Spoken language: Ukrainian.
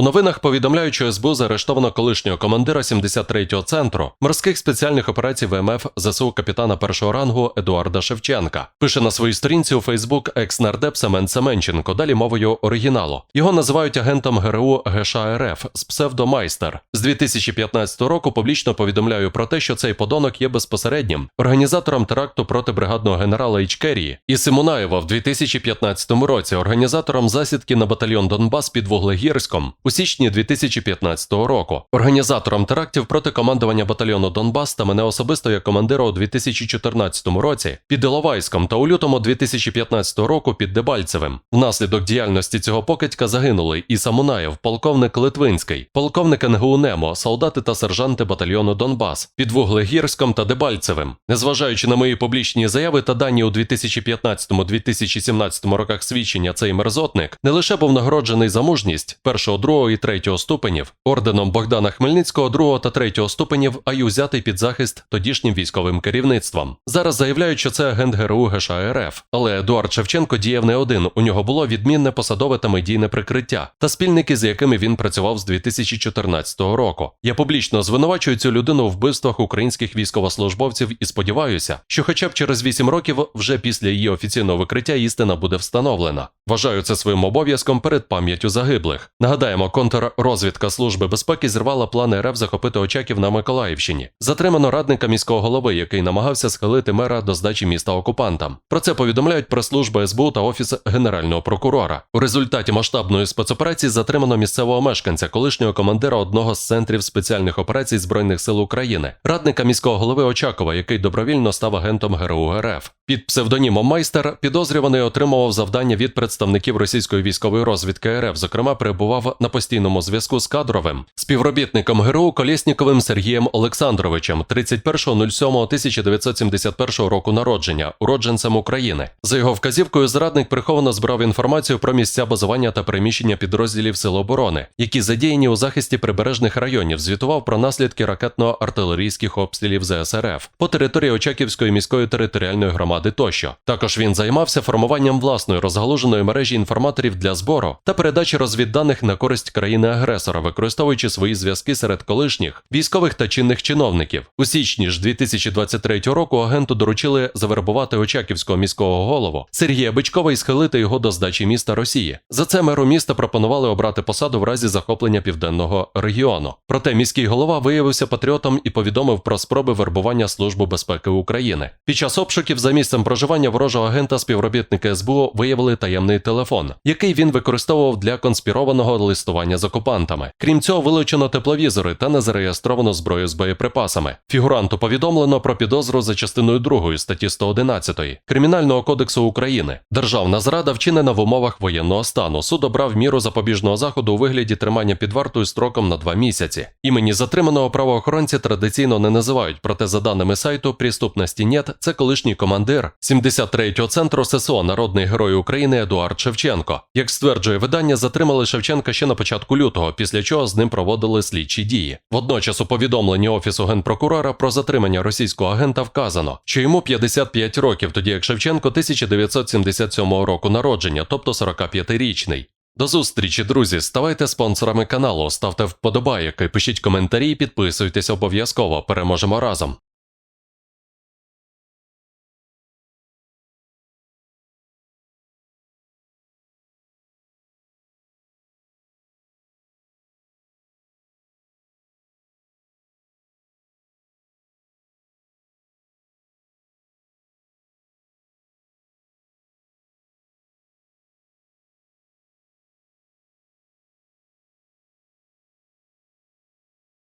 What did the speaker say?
У новинах повідомляють, що СБУ заарештовано колишнього командира 73-го центру морських спеціальних операцій ВМФ ЗСУ капітана першого рангу Едуарда Шевченка. Пише на своїй сторінці у Фейсбук екс-нардеп Семен Семенченко, далі мовою оригіналу. Його називають агентом ГРУ ГШ РФ з псевдомайстер. З 2015 року публічно повідомляю про те, що цей подонок є безпосереднім організатором теракту проти бригадного генерала Ічкерії і Симунаєва в 2015 році, організатором засідки на батальйон Донбас під Вуглегірськом у січні 2015 року, організатором терактів проти командування батальйону Донбас та мене особисто як командира у 2014 році під Іловайськом та у лютому 2015 року під Дебальцевим. Внаслідок діяльності цього покидька загинули і Самунаєв, полковник Литвинський, полковник НГУ Немо, солдати та сержанти батальйону Донбас під Вуглегірськом та Дебальцевим. Незважаючи на мої публічні заяви та дані у 2015-2017 роках свідчення, цей мерзотник не лише був нагороджений за мужність першого, другого і третього ступенів орденом Богдана Хмельницького, другого та третього ступенів, а й узятий під захист тодішнім військовим керівництвом. Зараз заявляють, що це агент ГРУ ГШ РФ. Але Едуард Шевченко діяв не один. У нього було відмінне посадове та медійне прикриття та спільники, з якими він працював з 2014 року. Я публічно звинувачую цю людину в вбивствах українських військовослужбовців і сподіваюся, що хоча б через 8 років, вже після її офіційного викриття істина буде встановлена. Вважаю це своїм обов'язком перед пам'яттю загиблих. Нагадаємо, контррозвідка Служби безпеки зірвала плани РФ захопити Очаків на Миколаївщині. Затримано радника міського голови, який намагався схилити мера до здачі міста окупантам. Про це повідомляють прес-служба СБУ та Офіс Генерального прокурора. У результаті масштабної спецоперації затримано місцевого мешканця, колишнього командира одного з центрів спеціальних операцій Збройних сил України, радника міського голови Очакова, який добровільно став агентом ГРУ РФ. Під псевдонімом майстер підозрюваний отримував завдання від представників російської військової розвідки РФ, зокрема, перебував на постійному зв'язку з кадровим співробітником ГРУ Колєсніковим Сергієм Олександровичем, 31.07.1971 року народження, уродженцем України. За його вказівкою, зрадник приховано збирав інформацію про місця базування та переміщення підрозділів Сил оборони, які задіяні у захисті прибережних районів, звітував про наслідки ракетно-артилерійських обстрілів ЗСРФ по території Очаківської міської територіальної громади тощо. Також він займався формуванням власної розгалуженої мережі інформаторів для збору та передачі розвідданих на користь країни-агресора, використовуючи свої зв'язки серед колишніх військових та чинних чиновників. У січні ж 2023 року агенту доручили завербувати Очаківського міського голову Сергія Бичкова і схилити його до здачі міста Росії. За це меру міста пропонували обрати посаду в разі захоплення південного регіону. Проте міський голова виявився патріотом і повідомив про спроби вербування Служби безпеки України. Під час обшуків за місцем проживання ворожого агента співробітники СБУ виявили таємний телефон, який він використовував для конспірованого листування з окупантами. Крім цього, вилучено тепловізори та не зареєстровано зброю з боєприпасами. Фігуранту повідомлено про підозру за частиною 2 статті 111 Кримінального кодексу України. Державна зрада вчинена в умовах воєнного стану. Суд обрав міру запобіжного заходу у вигляді тримання під вартою строком на два місяці. Імені затриманого правоохоронці традиційно не називають, проте за даними сайту «Преступності нет» це колишній командир 73-го центру ССО, народний герой України Едуард Шевченко. Як стверджує видання, затримали Шевченка ще на початку лютого, після чого з ним проводили слідчі дії. Водночас у повідомленні офісу генпрокурора про затримання російського агента вказано, що йому 55 років, тоді як Шевченко 1977 року народження, тобто 45-річний. До зустрічі, друзі! Ставайте спонсорами каналу, ставте вподобайки, пишіть коментарі, і підписуйтесь обов'язково. Переможемо разом.